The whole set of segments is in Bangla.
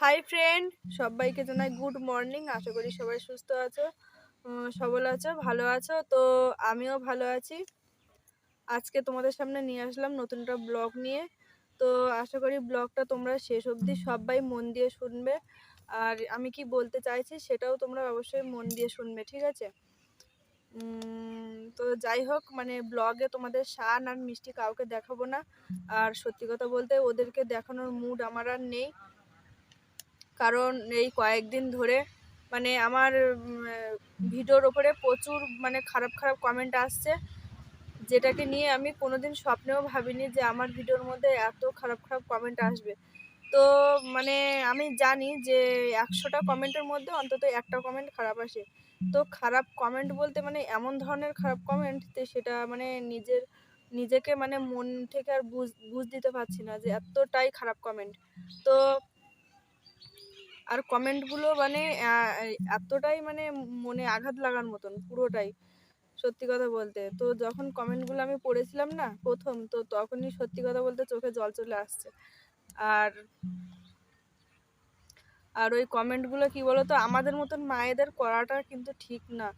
হাই ফ্রেন্ড সবাইকে জানাই গুড মর্নিং আশা করি সবাই সুস্থ আছো সবল আছো, ভালো আছো। তো আমিও ভালো আছি। আজকে তোমাদের সামনে নিয়ে আসলাম নতুন একটা ব্লগ নিয়ে। তো আশা করি ব্লগটা তোমরা শেষ অবধি সবাই মন দিয়ে শুনবে। আর আমি কি বলতে চাইছি সেটাও তোমরা অবশ্যই মন দিয়ে শুনবে, ঠিক আছে? তো যাই হোক মানে ব্লগে তোমাদের শান আর মিষ্টি কাউকে দেখাবো না। আর সত্যি কথা বলতে ওদেরকে দেখানোর মুড আমার আর নেই। কারণ এই কয়েকদিন ধরে মানে আমার ভিডিওর ওপরে প্রচুর মানে খারাপ খারাপ কমেন্ট আসছে, যেটাকে নিয়ে আমি কোনোদিন স্বপ্নেও ভাবিনি যে আমার ভিডিওর মধ্যে এত খারাপ খারাপ কমেন্ট আসবে। তো মানে আমি জানি যে একশোটা কমেন্টের মধ্যে অন্তত একটা কমেন্ট খারাপ আসে। তো খারাপ কমেন্ট বলতে মানে এমন ধরনের খারাপ কমেন্ট তো সেটা মানে নিজের, নিজেকে মানে মন থেকে আর বুঝ বুঝ দিতে পারছি না যে এতটাই খারাপ কমেন্ট তো আর কমেন্টগুলো মানে এতটাই মানে মনে আঘাত লাগার মতন পুরোটাই, সত্যি কথা বলতে। তো যখন কমেন্টগুলো আমি পড়েছিলাম না, প্রথম, তো তখনই সত্যি কথা বলতে চোখে জল চলে আসছে। আর আর ওই কমেন্টগুলো কি বলতো, আমাদের মতন মায়েদের করাটা কিন্তু ঠিক না।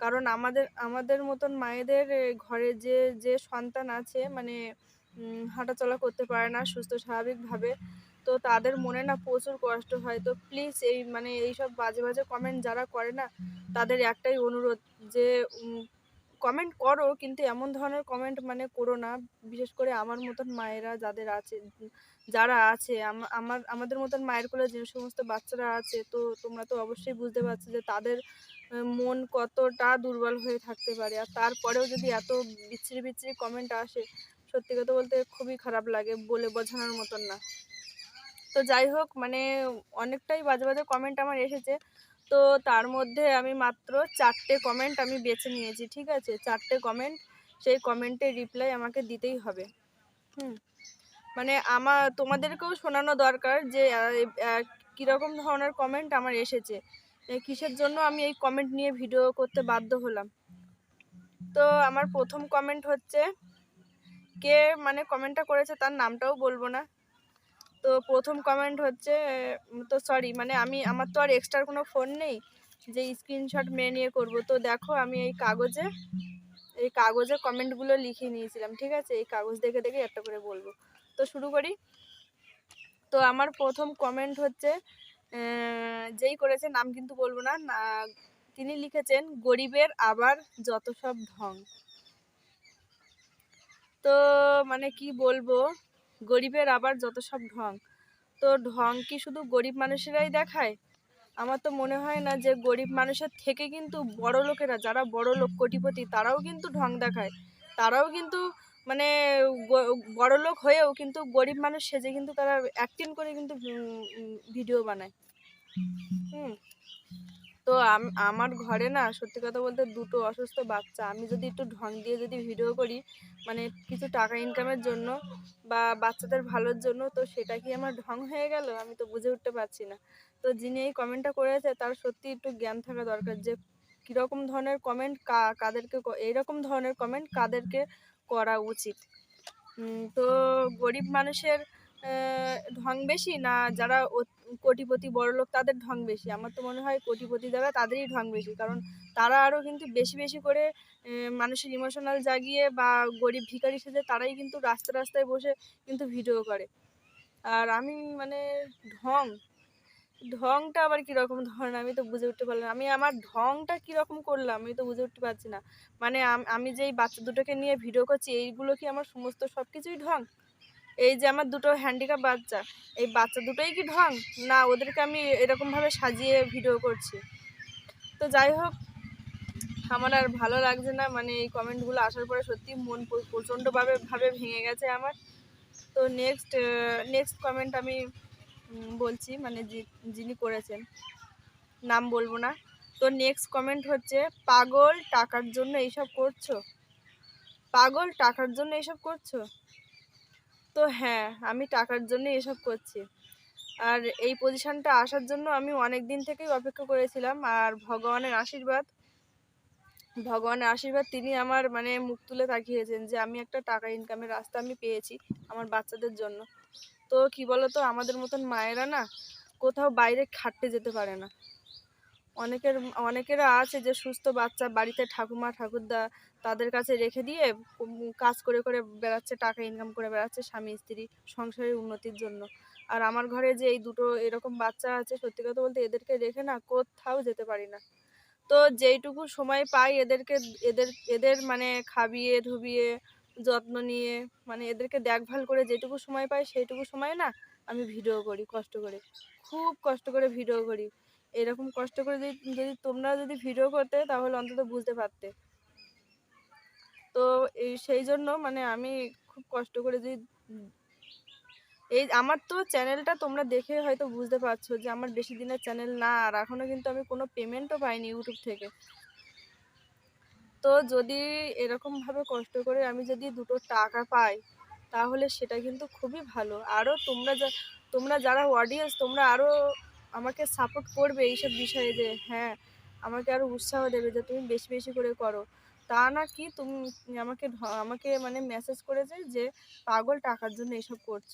কারণ আমাদের আমাদের মতন মায়েদের ঘরে যে যে সন্তান আছে মানে হাঁটাচলা করতে পারে না সুস্থ স্বাভাবিকভাবে তো তাদের মনে না প্রচুর কষ্ট হয়। তো প্লিজ এই মানে এইসব বাজে বাজে কমেন্ট যারা করে না, তাদের একটাই অনুরোধ যে কমেন্ট করো, কিন্তু এমন ধরনের কমেন্ট মানে করো না। বিশেষ করে আমার মতন মায়েরা যাদের আছে, যারা আছে আমার, আমাদের মতন মায়ের কোলে যে সমস্ত বাচ্চারা আছে, তো তোমরা তো অবশ্যই বুঝতে পারছ যে তাদের মন কতটা দুর্বল হয়ে থাকতে পারে। আর তারপরেও যদি এত বিচ্ছিরি বিচ্ছিরি কমেন্ট আসে, সত্যি কথা বলতে খুবই খারাপ লাগে বলে বোঝানোর মতন না। তো যাই হোক মানে অনেকটাই বাজে বাজে কমেন্ট আমার এসেছে। তো তার মধ্যে আমি মাত্র চারটে কমেন্ট আমি বেছে নিয়েছি, ঠিক আছে? চারটে কমেন্ট সেই কমেন্টের রিপ্লাই আমাকে দিতেই হবে। হুম। মানে আমার তোমাদেরকেও শোনানো দরকার যে কীরকম ধরনের কমেন্ট আমার এসেছে। কিসের জন্য আমি এই কমেন্ট নিয়ে ভিডিও করতে বাধ্য হলাম? তো আমার প্রথম কমেন্ট হচ্ছে, কে মানে কমেন্টটা করেছে তার নামটাও বলব না। তো প্রথম কমেন্ট হচ্ছে, তো সরি মানে আমি, আমার তো আর এক্সট্রা কোনো ফোন নেই যে স্ক্রিনশট মেরে নিয়ে করব। তো দেখো আমি এই কাগজে এই কাগজে কমেন্টগুলো লিখে নিয়েছিলাম, ঠিক আছে? এই কাগজ দেখে দেখে একটা করে বলব। তো শুরু করি। তো আমার প্রথম কমেন্ট হচ্ছে যেই করেছে নাম কিন্তু বলব না- তিনি লিখেছেন, গরিবের আবার যত সব ঢং। তো মানে কি বলব? গরিবের আবার যত সব ঢং। তো ঢং কি শুধু গরিব মানুষেরাই দেখায়? আমার তো মনে হয় না যে গরিব মানুষের থেকে কিন্তু বড় লোকেরা, যারা বড় লোক, কোটিপতি, তারাও কিন্তু ঢং দেখায়। তারাও কিন্তু মানে বড় লোক হয়েও কিন্তু গরিব মানুষ সেজে কিন্তু তারা অ্যাক্টিং করে কিন্তু ভিডিও বানায়। হুম। তো আমার ঘরে না সত্যি কথা বলতে দুটো অসুস্থ বাচ্চা। আমি যদি একটু ঢং দিয়ে যদি ভিডিও করি মানে কিছু টাকা ইনকামের জন্য বা বাচ্চাদের ভালোর জন্য, তো সেটা কি আমার ঢং হয়ে গেল? আমি তো বুঝে উঠতে পারছি না। তো যিনি এই কমেন্টটা করেছে, তার সত্যি একটু জ্ঞান থাকা দরকার যে কীরকম ধরনের কমেন্ট কাদেরকে এইরকম ধরনের কমেন্ট কাদেরকে করা উচিত। তো গরিব মানুষের ঢং বেশি না যারা কোটিপতি বড়লোক তাদের ঢং বেশি? আমার তো মনে হয় কোটিপতি যারা তাদেরই ঢং বেশি। কারণ তারা আরও কিন্তু বেশি বেশি করে মানুষের ইমোশনাল জাগিয়ে বা গরিব ভিখারি সেজে তারাই কিন্তু রাস্তা, রাস্তায় বসে কিন্তু ভিডিও করে। আর আমি মানে ঢং, ঢংটা আবার কীরকম ধরনের আমি তো বুঝে উঠতে পারলাম। আমি আমার ঢংটা কীরকম করলাম আমি তো বুঝে উঠতে পারছি না। মানে আমি যে এই বাচ্চা দুটোকে নিয়ে ভিডিও করছি, এইগুলো কি আমার সমস্ত সব কিছুই ঢং? এই যে আমার দুটো হ্যান্ডিক্যাপ বাচ্চা, এই বাচ্চা দুটোই কি ঢং? না, ওদেরকে আমি এরকমভাবে সাজিয়ে ভিডিও করছি। তো যাই হোক, আমার আর ভালো লাগছে না মানে এই কমেন্টগুলো আসার পরে সত্যি মন প্র- প্রচণ্ডভাবে, ভাবে ভেঙে গেছে আমার। তো নেক্সট নেক্সট কমেন্ট আমি বলছি মানে যিনি করেছেন, নাম বলব না। তো নেক্সট কমেন্ট হচ্ছে, পাগল টাকার জন্য এইসব করছ? পাগল টাকার জন্য এইসব করছ? তো হ্যাঁ আমি টাকার জন্য এসব করছি। আর এই পজিশনটা আসার জন্য আমি অনেক দিন থেকেই অপেক্ষা করেছিলাম। আর ভগবানের আশীর্বাদ ভগবানের আশীর্বাদ তিনি আমার মানে মুখ তুলে তাকিয়েছেন যে আমি একটা টাকা ইনকামের রাস্তা আমি পেয়েছি আমার বাচ্চাদের জন্য। তো কি বলো তো আমাদের মতন মায়েরা না কোথাও বাইরে খাটতে যেতে পারে না। অনেকের, অনেকেরা আছে যে সুস্থ বাচ্চা, বাড়িতে ঠাকুমা, ঠাকুরদা তাদের কাছে রেখে দিয়ে কাজ করে করে বেড়াচ্ছে, টাকা ইনকাম করে বেড়াচ্ছে স্বামী, স্ত্রী সংসারের উন্নতির জন্য। আর আমার ঘরে যে এই দুটো এরকম বাচ্চা আছে, সত্যি কথা বলতে এদেরকে রেখে না কোথাও যেতে পারি না। তো যেইটুকু সময় পাই এদেরকে, এদের এদের মানে খাবিয়ে, ধুবিয়ে, যত্ন নিয়ে মানে এদেরকে দেখভাল করে যেটুকু সময় পাই সেইটুকু সময় না আমি ভিডিও করি, কষ্ট করে। খুব কষ্ট করে ভিডিও করি। এরকম কষ্ট করে যদি যদি তোমরা যদি ভিডিও করতে তাহলে অন্তত বুঝতে পারতে। তো সেই জন্য মানে আমি খুব কষ্ট করে যদি এই আমার তো চ্যানেলটা তোমরা দেখে হয়তো বুঝতে পারছ যে আমার বেশি দিনের চ্যানেল না, আর এখনও কিন্তু আমি কোনো পেমেন্টও পাইনি ইউটিউব থেকে। তো যদি এরকমভাবে কষ্ট করে আমি যদি দুটো টাকা পাই, তাহলে সেটা কিন্তু খুবই ভালো। আরও তোমরা যা, তোমরা যারা অডিয়েন্স তোমরা আরও আমাকে সাপোর্ট করবে এইসব বিষয়ে যে হ্যাঁ আমাকে আরও উৎসাহ দেবে যে তুমি বেশি বেশি করে করো। তা না কি তুমি আমাকে আমাকে মানে মেসেজ করেছে যে পাগল টাকার জন্য এসব করছ?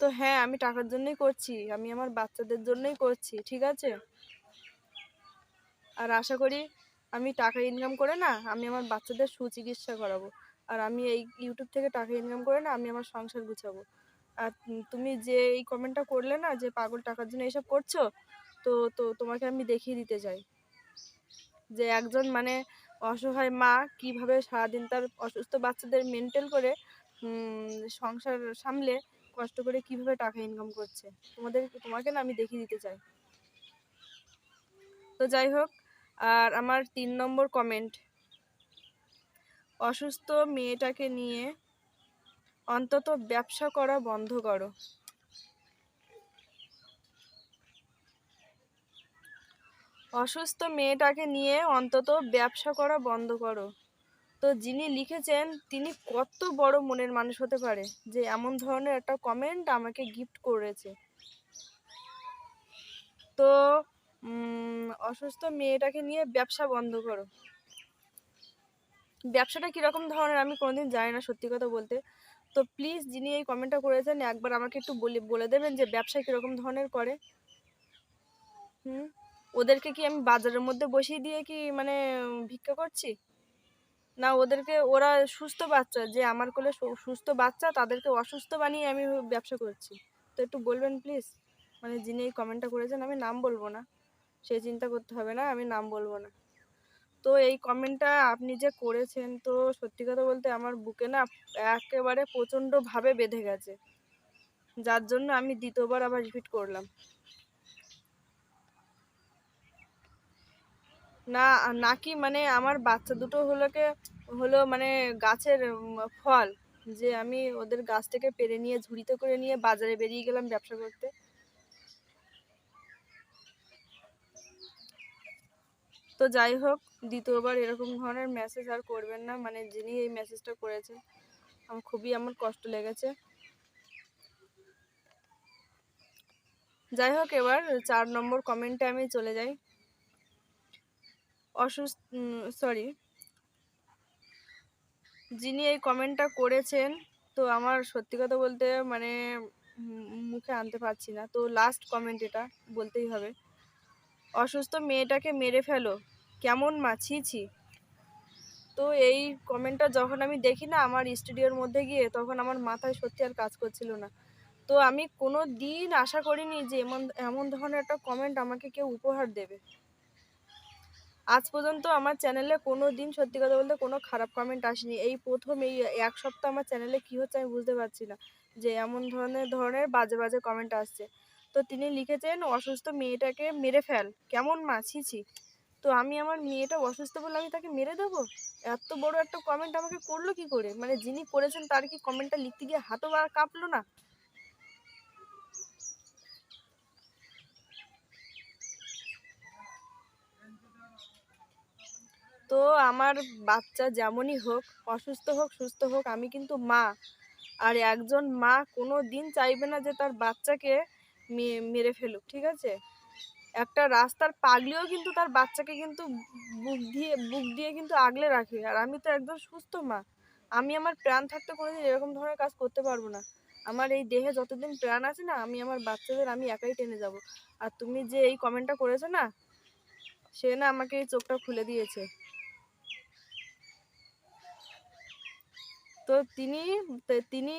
তো হ্যাঁ আমি টাকার জন্যই করছি। আমি আমার বাচ্চাদের জন্যই করছি, ঠিক আছে? আর আশা করি আমি টাকা ইনকাম করে না, আমি আমার বাচ্চাদের সুচিকিৎসা করাবো। আর আমি এই ইউটিউব থেকে টাকা ইনকাম করে না, আমি আমার সংসার গুছাবো। আর তুমি যে এই কমেন্টটা করলে না, যে পাগল টাকার জন্য এসব করছ, তো তো তোমাকে আমি দেখিয়ে দিতে চাই। যে একজন মানে অসহায় মা কীভাবে সারাদিন তার অসুস্থ বাচ্চাদের মেনটেন করে সংসার সামলে কষ্ট করে কীভাবে টাকা ইনকাম করছে। তোমাদের, তোমাকে না আমি দেখিয়ে দিতে চাই। তো যাই হোক, আর আমার তিন নম্বর কমেন্ট অসুস্থ মেয়েটাকে নিয়ে অন্তত ব্যবসা করা বন্ধ করো। অসুস্থ মেয়েটাকে নিয়ে অন্তত ব্যবসা করা বন্ধ করো। তো যিনি লিখেছেন, তিনি কত বড় মনের মানুষ হতে পারে যে এমন ধরনের একটা কমেন্ট আমাকে গিফট করেছে। তো অসুস্থ মেয়েটাকে নিয়ে ব্যবসা বন্ধ করো। ব্যবসাটা কীরকম ধরনের আমি কোনোদিন জানি না সত্যি কথা বলতে। তো প্লিজ যিনি এই কমেন্টটা করেছেন, একবার আমাকে একটু বলে বলে দেবেন যে ব্যবসা কীরকম ধরনের করে। হুম? ওদেরকে কি আমি বাজারের মধ্যে বসিয়ে দিয়ে কি মানে ভিক্ষা করছি? না, ওদেরকে ওরা সুস্থ বাচ্চা, যে আমার কোলে সু- সুস্থ বাচ্চা, তাদেরকে অসুস্থ বানিয়ে আমি ব্যবসা করছি। তো একটু বলবেন প্লিজ মানে যিনি এই কমেন্টটা করেছেন, আমি নাম বলব না। সেই চিন্তা করতে হবে না, আমি নাম বলব না। তো এই কমেন্টটা আপনি যে করেছেন, তো সত্যি কথা বলতে আমার বুকে না একেবারে প্রচণ্ডভাবে বেঁধে গেছে। যার জন্য আমি দ্বিতীয়বার আবার রিপিট করলাম। না নাকি মানে আমার বাচ্চা দুটো হলোকে, হলো মানে গাছের ফল যে আমি ওদের গাছ থেকে পেরে নিয়ে, ঝুড়িতে করে নিয়ে বাজারে বেরিয়ে গেলাম ব্যবসা করতে। তো যাই হোক, দ্বিতীয়বার এরকম ধরনের মেসেজ আর করবেন না মানে যিনি এই মেসেজটা করেছেন, আমার খুবই আমার কষ্ট লেগেছে। যাই হোক, এবার চার নম্বর কমেন্টে আমি চলে যাই। অসুস্থ সরি যিনি এই কমেন্টটা করেছেন, তো আমার সত্যি কথা বলতে মানে মুখে আনতে পারছি না। তো লাস্ট কমেন্ট এটা, বলতেই হবে। অসুস্থ মেয়েটাকে মেরে ফেলো। কেমন মাছি ছি তো এই কমেন্টটা যখন আমি দেখি না আমার স্টুডিওর মধ্যে গিয়ে, তখন আমার মাথায় সত্যি আর কাজ করছিল না। তো আমি কোনো দিন আশা করিনি যে এমন এমন ধরনের একটা কমেন্ট আমাকে কেউ উপহার দেবে। আজ পর্যন্ত আমার চ্যানেলে কোনো দিন সত্যি কথা বলতে কোনো খারাপ কমেন্ট আসেনি। এই প্রথম এই এক সপ্তাহ আমার চ্যানেলে কী হচ্ছে আমি বুঝতে পারছি না, যে এমন ধরনের ধরনের বাজে বাজে কমেন্ট আসছে। তো তিনি লিখেছেন, অসুস্থ মেয়েটাকে মেরে ফেল। কেমন মাছিছি তো আমি আমার মেয়েটা অসুস্থ বলে আমি তাকে মেরে দেবো? এত বড় একটা কমেন্ট আমাকে করল কি করে? মানে যিনি করেছেন তার কি কমেন্টটা লিখতে গিয়ে হাতও কাঁপলো না? তো আমার বাচ্চা যেমনই হোক, অসুস্থ হোক, সুস্থ হোক, আমি কিন্তু মা। আর একজন মা কোনো দিন চাইবে না যে তার বাচ্চাকে মেরে ফেলুক, ঠিক আছে? একটা রাস্তার পাগলিও কিন্তু তার বাচ্চাকে কিন্তু বুক দিয়ে বুক দিয়ে কিন্তু আগলে রাখে। আর আমি তো একদম সুস্থ মা। আমি আমার প্রাণ থাকতে কোনোদিন এরকম ধরনের কাজ করতে পারব না। আমার এই দেহে যতদিন প্রাণ আছে না, আমি আমার বাচ্চাদের আমি একাই টেনে যাব। আর তুমি যে এই কমেন্টটা করেছ না, সে না আমাকে এই চোখটা খুলে দিয়েছে। তো তিনি তিনি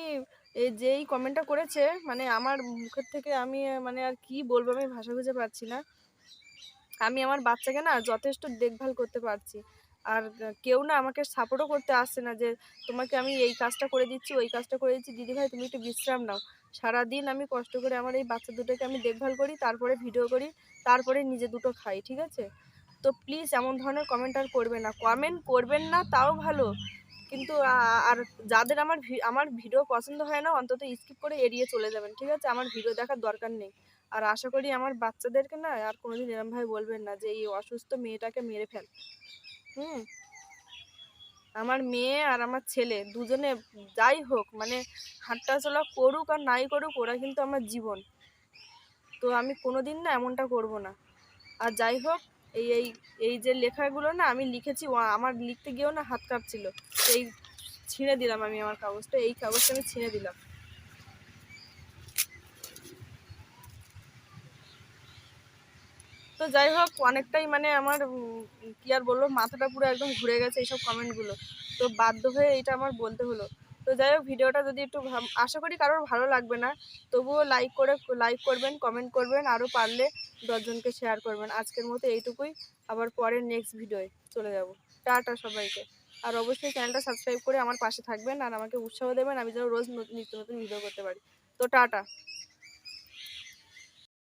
যেই কমেন্টটা করেছে মানে আমার মুখের থেকে আমি মানে আর কি বলব আমি ভাষা খুঁজে পাচ্ছি না। আমি আমার বাচ্চাকে না যথেষ্ট দেখভাল করতে পারছি। আর কেউ না আমাকে সাপোর্টও করতে আসছে না যে, তোমাকে আমি এই কাজটা করে দিচ্ছি, ওই কাজটা করে দিচ্ছি। দিদি ভাই, তুমি একটু বিশ্রাম নাও। সারাদিন আমি কষ্ট করে আমার এই বাচ্চা দুটোকে আমি দেখভাল করি, তারপরে ভিডিও করি, তারপরে নিজে দুটো খাই, ঠিক আছে? তো প্লিজ এমন ধরনের কমেন্ট আর করবেন না। কমেন্ট করবেন না, তাও ভালো। কিন্তু আর যাদের আমার আমার ভিডিও পছন্দ হয় না, অন্তত স্কিপ করে এড়িয়ে চলে যাবেন, ঠিক আছে? আমার ভিডিও দেখার দরকার নেই। আর আশা করি আমার বাচ্চাদেরকে না, আর কোনোদিন এরম ভাই বলবেন না যে, এই অসুস্থ মেয়েটাকে মেরে ফেল। হুম? আমার মেয়ে আর আমার ছেলে দুজনে যাই হোক মানে হাঁটা চলা করুক আর নাই করুক, ওরা কিন্তু আমার জীবন। তো আমি কোনোদিন না এমনটা করব না। আর যাই হোক এই এই এই যে লেখাগুলো না আমি লিখেছি আমার লিখতে গিয়েও না হাত কাঁপছিল। এই ছিঁড়ে দিলাম আমি আমার কাগজটা, এই কাগজটা আমি ছিঁড়ে দিলাম। তো যাই হোক, অনেকটাই মানে আমার কি আর বলব, মাথাটা পুরো একদম ঘুরে গেছে এইসব কমেন্টগুলো তো বাধ্য হয়ে এটা আমার বলতে হলো। তো যাই হোক, ভিডিওটা যদি একটু আশা করি কারোর ভালো লাগবে না। তবুও লাইক করে লাইক করবেন কমেন্ট করবেন আরও পারলে দশজনকে শেয়ার করবেন। আজকের মতো এইটুকুই। আবার পরের নেক্সট ভিডিওয়ে চলে যাব। টাটা সবাইকে। আর অবশ্যই চ্যানেলটা সাবস্ক্রাইব করে আমার পাশে থাকবেন আর আমাকে উৎসাহ দেবেন আমি যেন রোজ নিত্য নতুন ভিডিও করতে পারি। তো টাটা।